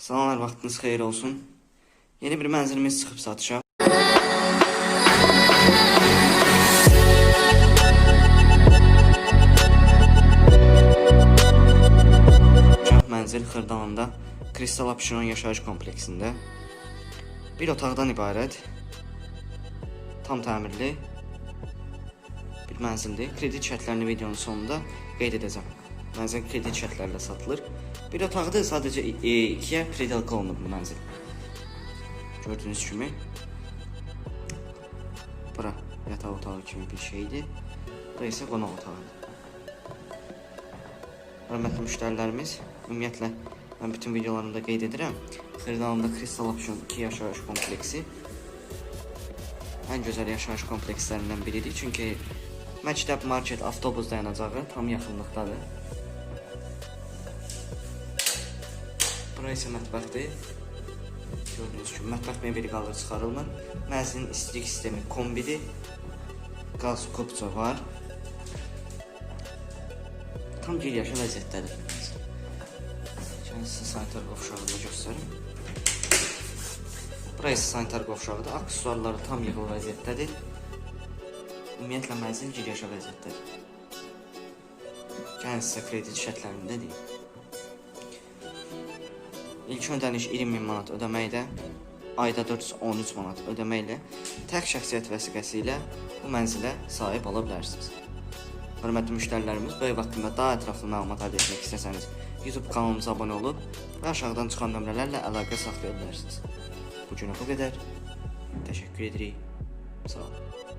Salamlar, vaxtınız xeyir olsun. Yeni bir mənzilimiz çıxıb satışa. Mənzil Xırdalanında Kristal Apşinon yaşayış kompleksində bir otaqdan ibarət tam təmirli bir mənzildir. Kredit şərtlərini videonun sonunda qeyd edəcəm. Mənzil kredit şərtlərlə satılır. Bir otaqda sadəcə e, ikiyə kredit olunub bu mənzil. Gördüyünüz kimi bura yataq otağı kimi bir şeydir. Bura isə qonaq otağıdır. Hörmətli müştərilərimiz, ümumiyyətlə mən bütün videolarımda qeyd edirəm. Xırdalanda Crystal Option 2 yaşayış kompleksi ən gözəl yaşayış komplekslərindən biridir. Çünki məktəb, market, avtobus dayanacağı tam yaxınlıqdadır. Bura isə mətbəxdir. Gördüyünüz kimi mətbəx mebeli qalır çıxarılmır. Mənzilin istilik sistemi kombidir. Qaz kopça var. Tam gir yaşa vəziyyətdədir. Gəlin sizə sanitar qovşağını göstərim. Bura isə sanitar qovşağıdır. Aksesuarları tam yığılı vəziyyətdədir. Ümumiyyətlə mənzil gir yaşa vəziyyətdədir. Gəlin sizə kredit şərtlərini də deyim. İlk ödəniş 20 min manat ödəməklə, ayda 413 manat ödəməklə tək şəxsiyyət vəsiqəsi ilə bu mənzilə sahib ola bilərsiniz. Hörmətli müştərilərimiz, bu ev daha ətraflı məlumat əldə etmək istəsəniz, YouTube kanalımıza abunə olub və aşağıdan çıxan nömrələrlə əlaqə saxlaya bilərsiniz. Bu bu qədər. Təşəkkür edirik. Sağ olun.